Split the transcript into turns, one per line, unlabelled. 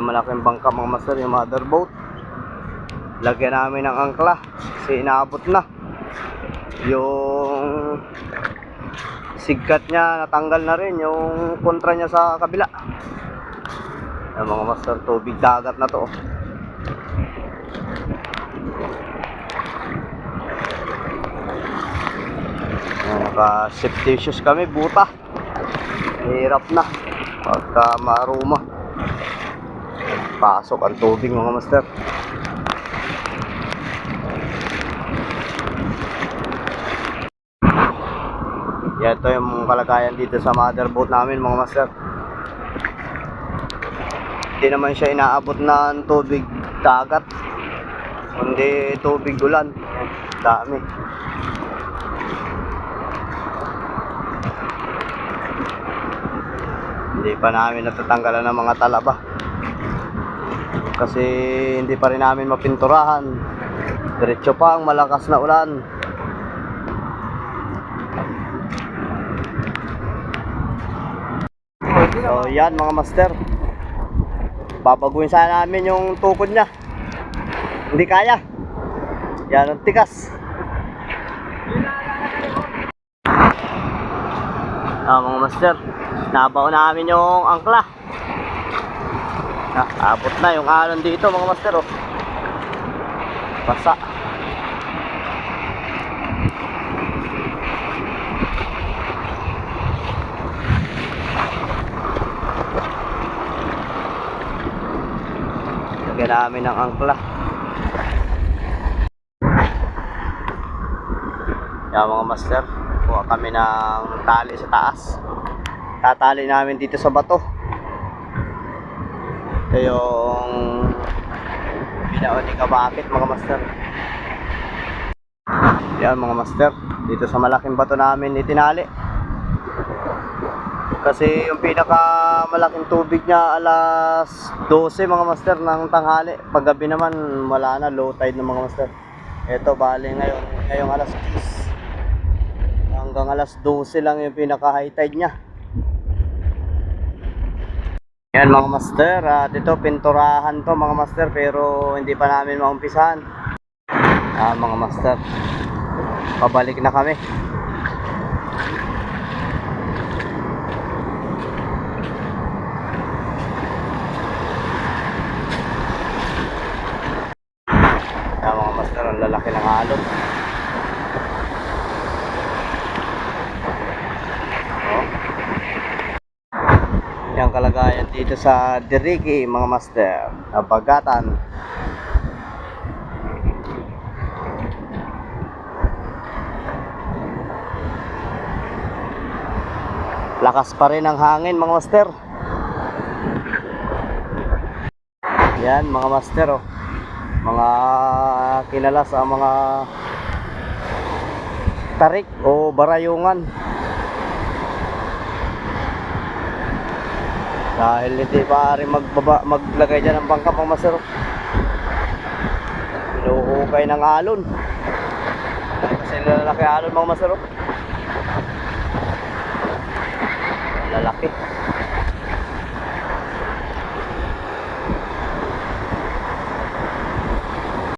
Malaking bangka mga master, yung mother boat. Lagyan namin ng angkla kasi inaabot na. Yung sigat niya natanggal na rin yung kontra niya sa kabila. Yung mga master, tubig dagat na to. Naka safety kami, buta. Hirap na. Pagka maruma. Pasok ang tubig mga master. Yan ito yung kalagayan dito sa motherboat namin mga master. Hindi naman siya inaabot ng tubig dagat. Kundi tubig ulan. Dami. Hindi pa namin natatanggalan ng mga talaba. Kasi hindi pa rin namin mapinturahan. Diretso pa ang malakas na ulan. So yan mga master. Babaguhin sana namin yung tukod niya. Hindi kaya. Yan ang tikas. Ah, mga master, nabaw namin yung angkla. Ah, abot na yung alon dito mga master oh. Basa. Lagyan namin ng angkla. Yan mga master, kuha kami ng tali sa taas. Tatali namin dito sa bato. Ito yung binaon ni Kabakit mga master. Yan mga master, dito sa malaking bato namin itinali. Kasi yung pinaka malaking tubig niya alas 12 mga master ng tanghali. Paggabi naman wala na low tide ng mga master. Ito bali ngayon, ngayong alas 10 hanggang alas 12 lang yung pinaka high tide niya. Yan mga master, at ito pinturahan to mga master pero hindi pa namin maumpisahan. Ah, mga master. Pabalik na kami. Yan mga master, ang lalaki ng alon. Oh. Yung kalagayan dito sa Diriki, mga master, na bagatan. Lakas pa rin ang hangin, mga master. Yan, mga master, oh. Mga kinalas ang mga tarik o barayungan. Dahil hindi pa rin magbaba, maglagay dyan ng bangka pang masero. Inuukay ng alon. Kasi lalaki alon mga masero. Lalaki.